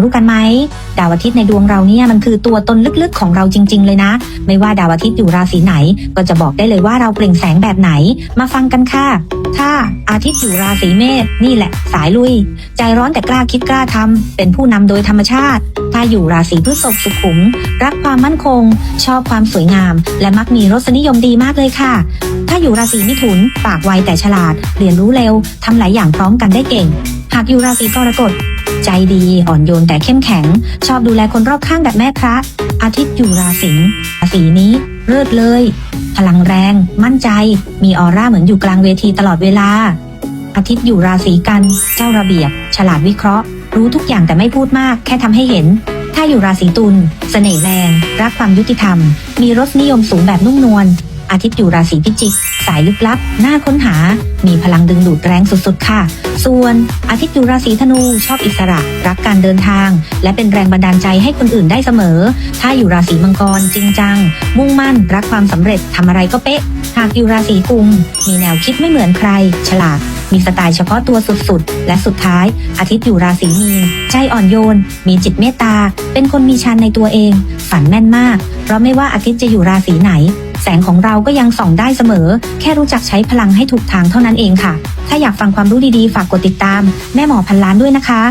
รู้กันไหมดาวอาทิตย์ในดวงเราเนี่ยมันคือตัวตนลึกๆของเราจริง ๆ เลยนะ ไม่ว่าดาวอาทิตย์อยู่ราศีไหน ก็จะบอกได้เลยว่าเราเปล่งแสงแบบไหน มาฟังกันค่ะ ถ้าอาทิตย์อยู่ราศีเมษนี่แหละ สายลุย ใจร้อนแต่กล้าคิดกล้าทำเป็นผู้นำโดยธรรมชาติ ถ้าอยู่ราศีพฤษภสุขุม รักความมั่นคง ชอบความสวยงาม และมักมีรสนิยมดีมากเลยค่ะ ถ้าอยู่ราศีมิถุน ปากไวแต่ฉลาด เรียนรู้เร็วทำหลายอย่างพร้อมกันได้เก่ง หากอยู่ราศีกรกฎ ใจดีอ่อนโยนแต่เข้มแข็ง ชอบดูแลคนรอบข้างแบบแม่พระ อาทิตย์อยู่ราศีราศีนี้เลิศเลย พลังแรง มั่นใจ มีออร่าเหมือนอยู่กลางเวทีตลอดเวลา อาทิตย์อยู่ราศีกัน เจ้าระเบียบ ฉลาดวิเคราะห์ รู้ทุกอย่างแต่ไม่พูดมาก แค่ทำให้เห็น ถ้าอยู่ราศีตุลเสน่ห์แรง รักความยุติธรรม มีรสนิยมสูงแบบนุ่มนวล อาทิตย์อยู่ราศีพิจิก สายลึกลับ น่าค้นหา มีพลังดึงดูดแรงสุดๆ ค่ะ ส่วนอาทิตย์อยู่ราศีธนู ชอบอิสระ รักการเดินทาง และเป็นแรงบันดาลใจให้คนอื่นได้เสมอ ถ้าอยู่ราศีมังกรจริงจัง มุ่งมั่น รักความสำเร็จทำอะไรก็เป๊ะ หากอยู่ราศีกุม มีแนวคิดไม่เหมือนใคร ฉลาดมีสไตล์เฉพาะตัวสุดๆ และสุดท้าย อาทิตย์อยู่ราศีมีน ใจอ่อนโยน มีจิตเมตตา เป็นคนมีชันในตัวเอง ฝันแม่นมาก เพราะไม่ว่าอาทิตย์จะอยู่ราศีไหน แสงของเราก็ยังส่องได้เสมอ แค่รู้จักใช้พลังให้ถูกทางเท่านั้นเองค่ะ ถ้าอยากฟังความรู้ดีๆ ฝากกดติดตาม แม่หมอพันล้านด้วยนะคะ